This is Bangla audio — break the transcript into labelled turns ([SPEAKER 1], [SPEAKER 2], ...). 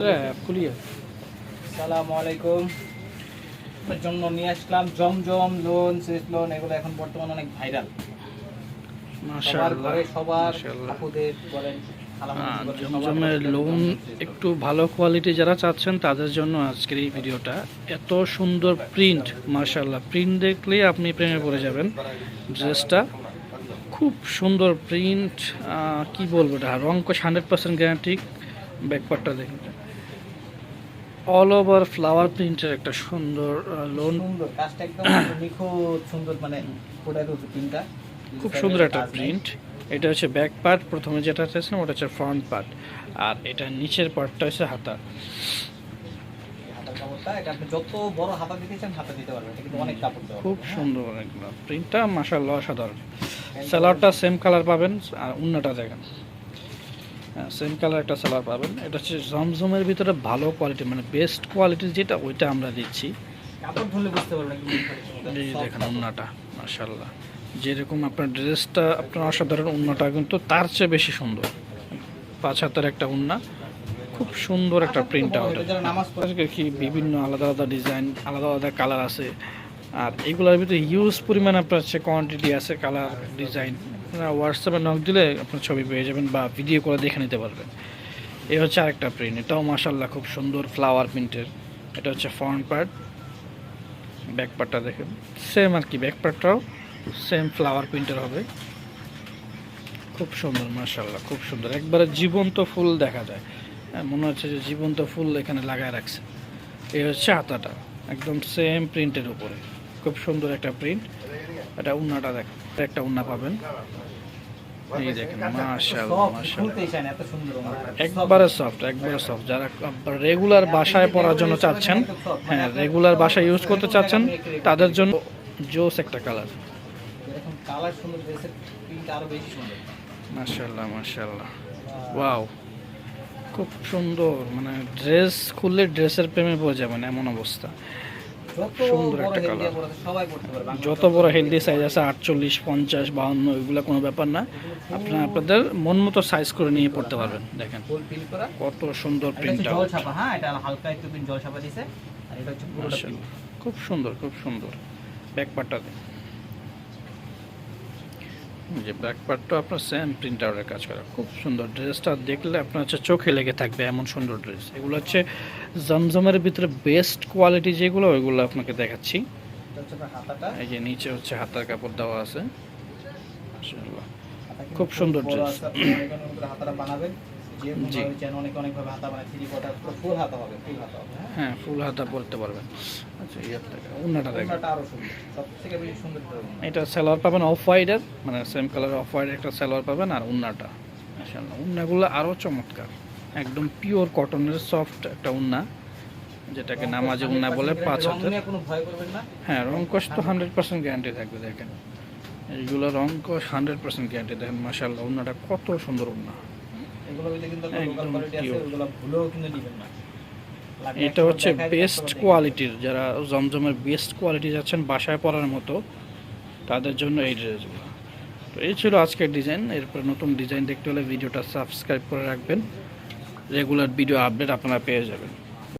[SPEAKER 1] হ্যাঁ খুলিয়ে
[SPEAKER 2] সালামু আলাইকুম। জন্য নিয়ে আসলাম জমজম লোন শেষ লোন এগুলো এখন বর্তমানে অনেক ভাইরাল সবার ঘরে সবার আপুদের বলেন খালামণি
[SPEAKER 1] হ্যাঁ, জমজমের লোন। একটু ভালো কোয়ালিটি যারা চাচ্ছেন তাদের জন্য আজকের এই ভিডিওটা। এত সুন্দর প্রিন্ট মাশাআল্লাহ। প্রিন্ট দেখলে আপনি প্রেমে পড়ে যাবেন। ড্রেসটা খুব সুন্দর প্রিন্ট কি বলব এটা? রঙ্কশ হান্ড্রেড পার্সেন্ট গ্যারান্টি ব্যাকপারটা দেখুন অল ওভার ফ্লাওয়ার প্রিন্টের একটা সুন্দর লোন
[SPEAKER 2] সুন্দর কাজটা একদম নিখুঁত সুন্দর মানে ফুটাই
[SPEAKER 1] খুব সুন্দর একটা প্রিন্ট এটা হচ্ছে ব্যাক পার্ট প্রথমে যেটা চাইছিলাম ওটা হচ্ছে ফ্রন্ট পার্ট আর এটা নিচের পার্টটা হচ্ছে হাতা। খুব সুন্দর এগুলো প্রিন্টটা মাসাল্লাহ সাধারণ সালোয়ারটা সেম কালার পাবেন আর উন্নাটা দেখেন। সেম কালার একটা সালোয়ার পাবেন। এটা হচ্ছে জমজমের ভিতরে ভালো কোয়ালিটি মানে বেস্ট কোয়ালিটির যেটা ওইটা আমরা দিচ্ছি। দেখেন উন্নাটা মাসাল্লাহ যেরকম আপনার ড্রেসটা আপনার অসাধারণ উন্নাটা কিন্তু তার চেয়ে বেশি সুন্দর। পাঁচ হাতের একটা উন্না খুব সুন্দর একটা প্রিন্ট আউট কি বিভিন্ন আলাদা আলাদা ডিজাইন আলাদা আলাদা কালার আছে। আর এগুলোর ভিতরে হিউজ পরিমাণ আপনার হচ্ছে কোয়ান্টিটি আছে কালার ডিজাইন আপনারা হোয়াটসঅ্যাপে নক দিলে আপনার ছবি পেয়ে যাবেন বা ভিডিও করে দেখে নিতে পারবেন। এই হচ্ছে আরেকটা প্রিন্ট এটাও মাসাল্লাহ খুব সুন্দর ফ্লাওয়ার প্রিন্টের এটা হচ্ছে ফ্রন্ট পার্ট ব্যাক পার্টটা দেখেন। সেম আর কি ব্যাক পার্টটাও সেম ফ্লাওয়ার প্রিন্টের হবে। খুব সুন্দর মাসাল্লাহ খুব সুন্দর। একবারে জীবন্ত ফুল দেখা যায়। হ্যাঁ, মনে হচ্ছে যে জীবন্ত ফুল এখানে লাগায় রাখছে। এই হচ্ছে হাতাটা একদম সেম প্রিন্টের উপরে। খুব সুন্দর একটা প্রিন্ট এটা উন্নাটা দেখ একটা উন্না পাবেন। এই দেখেন মাশাআল্লাহ মাশাআল্লাহ। একবারে সফট একবারে সফট যারা রেগুলার বাসায় পরার জন্য চাচ্ছেন হ্যাঁ রেগুলার বাসায় ইউজ করতে চাচ্ছেন তাদের জন্য জোস একটা কালার
[SPEAKER 2] এরকম কালার সুন্দর প্রিন্ট আরও বেশি সুন্দর।
[SPEAKER 1] মাশাআল্লাহ মাশাআল্লাহ। ওয়াও খুব সুন্দর মানে ড্রেস খুললে ড্রেসের প্রেমে পড়ে যাবেন এমন অবস্থা। সুন্দর একটা যত বড় হেলদি সাইজ আছে আটচল্লিশ পঞ্চাশ বাহান্ন এগুলো কোনো ব্যাপার না। আপনারা আপনাদের মন মতো সাইজ করে নিয়ে পড়তে পারবেন দেখেন। কত সুন্দর প্রিন্ট
[SPEAKER 2] হ্যাঁ এটা হালকা একটু জল ছাপা দিছে আর এটা হচ্ছে
[SPEAKER 1] খুব সুন্দর খুব সুন্দর। ব্যাক পার্টটা যে ব্যাক পার্টটা আপনার সেম প্রিন্ট আউটের কাজ করা। খুব সুন্দর ড্রেসটা দেখলে আপনার হচ্ছে চোখে লেগে থাকবে এমন সুন্দর ড্রেস এগুলো হচ্ছে জমজমের ভিতরে বেস্ট কোয়ালিটি যেগুলো ওইগুলো আপনাকে দেখাচ্ছি। এই যে নিচে হচ্ছে হাতার কাপড় দেওয়া আছে। খুব সুন্দর
[SPEAKER 2] বড়
[SPEAKER 1] dress।
[SPEAKER 2] আছে, আপনি অনেক অনেক করে হাতাটা বানাবেন যে চান অনেক অনেক হাতা বানায় থ্রি কোয়ার্টার ফুল হাতা হবে ফুল হাতা হবে হ্যাঁ?
[SPEAKER 1] হ্যাঁ ফুল হাতা পরতে পারবেন। আচ্ছা ইয়ার থেকে উন্নাটা দেখেন।
[SPEAKER 2] ওনাটা আরও সুন্দর সবথেকে বেশি সুন্দর
[SPEAKER 1] এটা সালোয়ার পাবেন অফ হোয়াইটের মানে সেম কালার অফ হোয়াইট একটা সালোয়ার পাবেন আর উন্নাটা মাশাআল্লাহ উন্নাগুলো আরও চমৎকার। একদম পিওর কটনের সফট একটা উন্না যেটাকে নামাজে উন্না বলে পাঁচ
[SPEAKER 2] রং
[SPEAKER 1] হাতের
[SPEAKER 2] নিয়ে কোনো ভয়
[SPEAKER 1] হ্যাঁ রংকশ তো হান্ড্রেড পার্সেন্ট গ্যারান্টি থাকবে দেখেন। এইগুলো রং রংকশ হান্ড্রেড পার্সেন্ট গ্যারান্টি দেখেন মাশাআল্লাহ উন্নাটা কত সুন্দর উন্না
[SPEAKER 2] এগুলো ভিতরে কিন্তু লোকাল কোয়ালিটি আছে
[SPEAKER 1] pure।
[SPEAKER 2] ভুলেও কিন্তু নেবেন না।
[SPEAKER 1] এটা হচ্ছে বেস্ট কোয়ালিটির যারা জমজমের বেস্ট কোয়ালিটি যাচ্ছেন বাসায় পরার মতো তাদের জন্য এই ড্রেসগুলো তো এই ছিল আজকের ডিজাইন এরপর নতুন ডিজাইন দেখতে হলে ভিডিওটা সাবস্ক্রাইব করে রাখবেন। রেগুলার ভিডিও আপডেট আপনারা পেয়ে যাবেন।